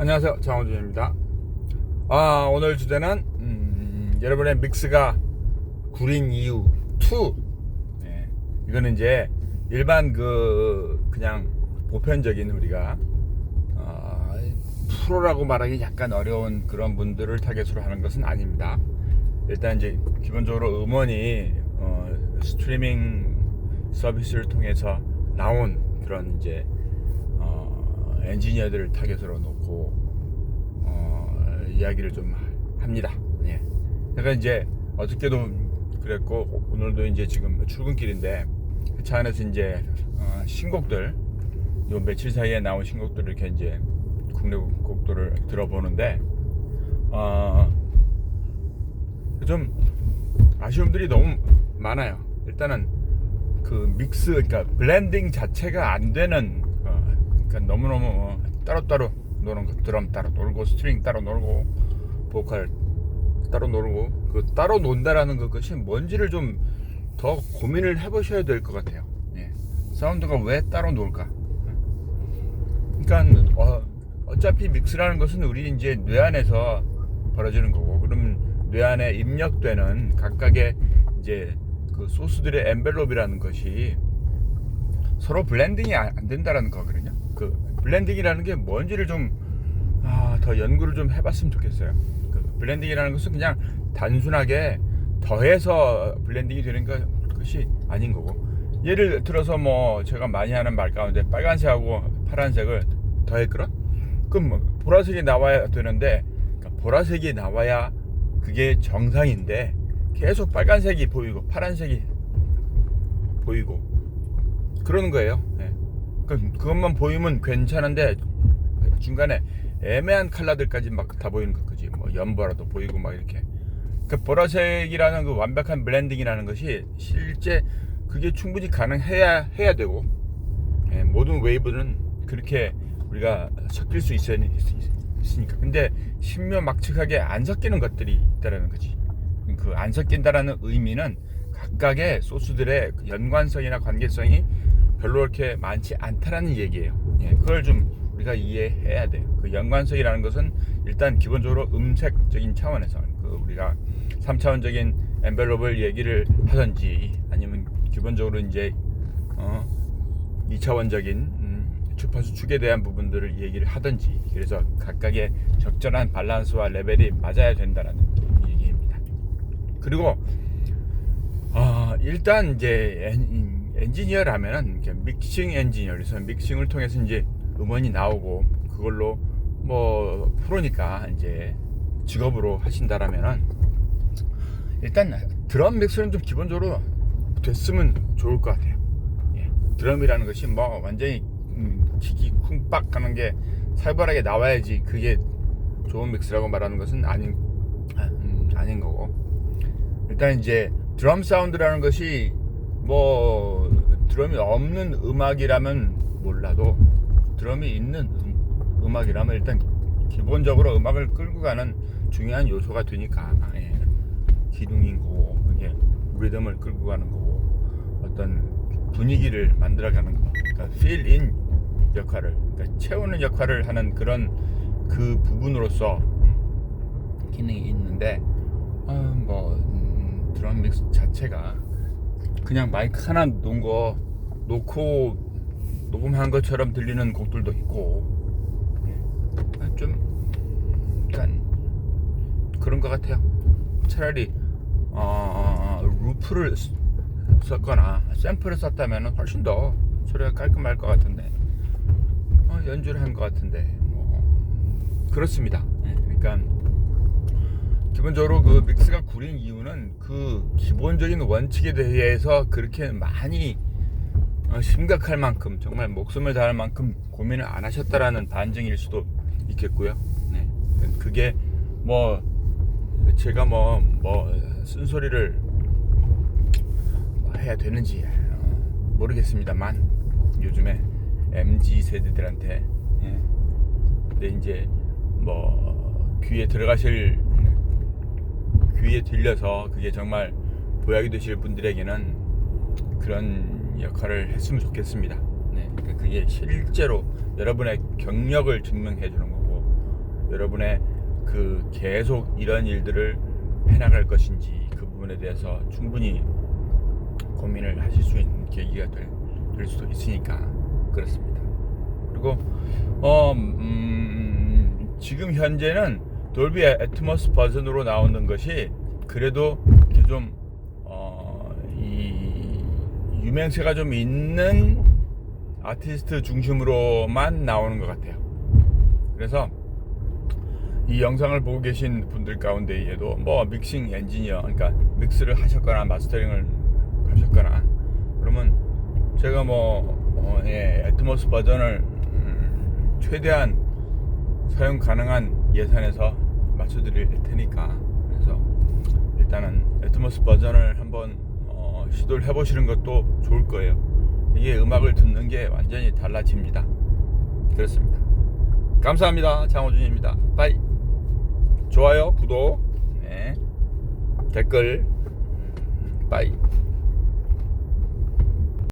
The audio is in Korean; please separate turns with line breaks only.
안녕하세요. 장원준입니다. 아 오늘 주제는 음, 여러분의 믹스가 구린 이유 2 네, 이거는 이제 일반 그 그냥 보편적인 우리가 어, 프로라고 말하기 약간 어려운 그런 분들을 타겟으로 하는 것은 아닙니다. 일단 이제 기본적으로 음원이 어, 스트리밍 서비스를 통해서 나온 그런 이제 어, 엔지니어들을 타겟으로 놓고 어, 이야기를 좀 합니다. 예. 제가 이제 어저께도 그랬고 오늘도 이제 지금 출근길인데 그 차 안에서 이제 어, 신곡들 요 며칠 사이에 나온 신곡들을 이렇게 이제 국내 곡들을 들어보는데 어, 좀 아쉬움들이 너무 많아요. 일단은 그 믹스 그러니까 블렌딩 자체가 안 되는 어, 그러니까 너무너무 어, 따로따로 노는 거 드럼 따로 놀고 스트링 따로 놀고 보컬 따로 놀고 그 따로 논다라는 것이 뭔지를 좀 더 고민을 해보셔야 될 것 같아요. 예. 사운드가 왜 따로 놀까? 그러니까 어, 어차피 믹스라는 것은 우리 이제 뇌 안에서 벌어지는 거고 그러면 뇌 안에 입력되는 각각의 이제 그 소스들의 엔벨롭이라는 것이 서로 블렌딩이 안안 된다라는 거거든요. 그 블렌딩이라는 게 뭔지를 좀 아, 더 연구를 좀 해봤으면 좋겠어요. 그 블렌딩이라는 것은 그냥 단순하게 더해서 블렌딩이 되는 것- 것이 아닌 거고. 예를 들어서 뭐 제가 많이 하는 말 가운데 빨간색하고 파란색을 더했거든. 그럼 뭐 보라색이 나와야 되는데 그러니까 보라색이 나와야 그게 정상인데 계속 빨간색이 보이고 파란색이 보이고 그러는 거예요. 예. 그 그것만 보이면 괜찮은데 중간에 애매한 컬러들까지 막 다 보이는 것 거지. 뭐 연보라도 보이고 막 이렇게. 그 보라색이라는 그 완벽한 블렌딩이라는 것이 실제 그게 충분히 가능해야 해야 되고 예, 모든 웨이브는 그렇게 우리가 섞일 수 있어, 있으니까. 근데 신묘 막측하게 안 섞이는 것들이 있다라는 거지. 그 안 섞인다라는 의미는 각각의 소스들의 그 연관성이나 관계성이 별로 그렇게 많지 않다라는 얘기예요. 예, 그걸 좀 우리가 이해해야 돼요. 그 연관성이라는 것은 일단 기본적으로 음색적인 차원에서 그 우리가 3차원적인 엔벨롭을 얘기를 하든지 아니면 기본적으로 이제 어 2차원적인 음, 주파수 축에 대한 부분들을 얘기를 하든지 그래서 각각의 적절한 밸런스와 레벨이 맞아야 된다라는 얘기입니다. 그리고 어, 일단 이제 엔, 엔지니어라면은 믹싱 엔지니어 그래서 믹싱을 통해서 이제 음원이 나오고 그걸로 뭐 프로니까 이제 직업으로 하신다라면은 일단 드럼 믹스는 좀 기본적으로 됐으면 좋을 것 같아요. 예. 드럼이라는 것이 뭐 완전히 음, 기기 쿵빡 하는 게 살벌하게 나와야지 그게 좋은 믹스라고 말하는 것은 아닌 아, 음, 아닌 거고 일단 이제 드럼 사운드라는 것이 뭐 드럼이 없는 음악이라면 몰라도 드럼이 있는 음, 음악이라면 일단 기본적으로 음악을 끌고 가는 중요한 요소가 되니까 예. 기둥인 거고 그게 리듬을 끌고 가는 거고 어떤 분위기를 만들어가는 거 그러니까 필인 역할을 그러니까 채우는 역할을 하는 그런 그 부분으로서 기능이 있는데 아, 뭐 음, 드럼 믹스 자체가 그냥 마이크 하나 놓은 거 놓고 녹음한 것처럼 들리는 곡들도 있고 예. 아, 좀 약간 그런 것 같아요. 차라리 어, 루프를 쓰- 썼거나 샘플을 썼다면 훨씬 더 소리가 깔끔할 것 같은데 어, 연주를 한 것 같은데 뭐 그렇습니다. 예, 그러니까 기본적으로 그 믹스가 구린 이유는 그 기본적인 원칙에 대해서 그렇게 많이 어, 심각할 만큼 정말 목숨을 다할 만큼 고민을 안 하셨다라는 반증일 수도 있겠고요. 네. 그게 뭐 제가 뭐, 뭐 쓴소리를 뭐 해야 되는지 어, 모르겠습니다만 요즘에 MZ 세대들한테 예. 근데 이제 뭐 귀에 들어가실 귀에 들려서 그게 정말 보약이 되실 분들에게는 그런 역할을 했으면 좋겠습니다. 네, 그러니까 그게 실제로 여러분의 경력을 증명해 주는 거고 여러분의 그 계속 이런 일들을 해나갈 것인지 그 부분에 대해서 충분히 고민을 하실 수 있는 계기가 될, 될 수도 있으니까 그렇습니다. 그리고 어, 음, 지금 현재는 돌비 애트모스 버전으로 나오는 것이 그래도 이렇게 좀 어, 이 유명세가 좀 있는 아티스트 중심으로만 나오는 것 같아요. 그래서 이 영상을 보고 계신 분들 가운데에도 뭐 믹싱 엔지니어, 그러니까 믹스를 하셨거나 마스터링을 하셨거나 그러면 제가 뭐 어, 예, 애트모스 버전을 음, 최대한 사용 가능한 예산에서 맞춰드릴 테니까 그래서 일단은 애트모스 버전을 한번 어, 시도를 해보시는 것도 좋을 거예요. 이게 음악을 듣는 게 완전히 달라집니다. 그렇습니다. 감사합니다. 장호준입니다. 빠이. 좋아요, 구독, 네. 댓글, 빠이.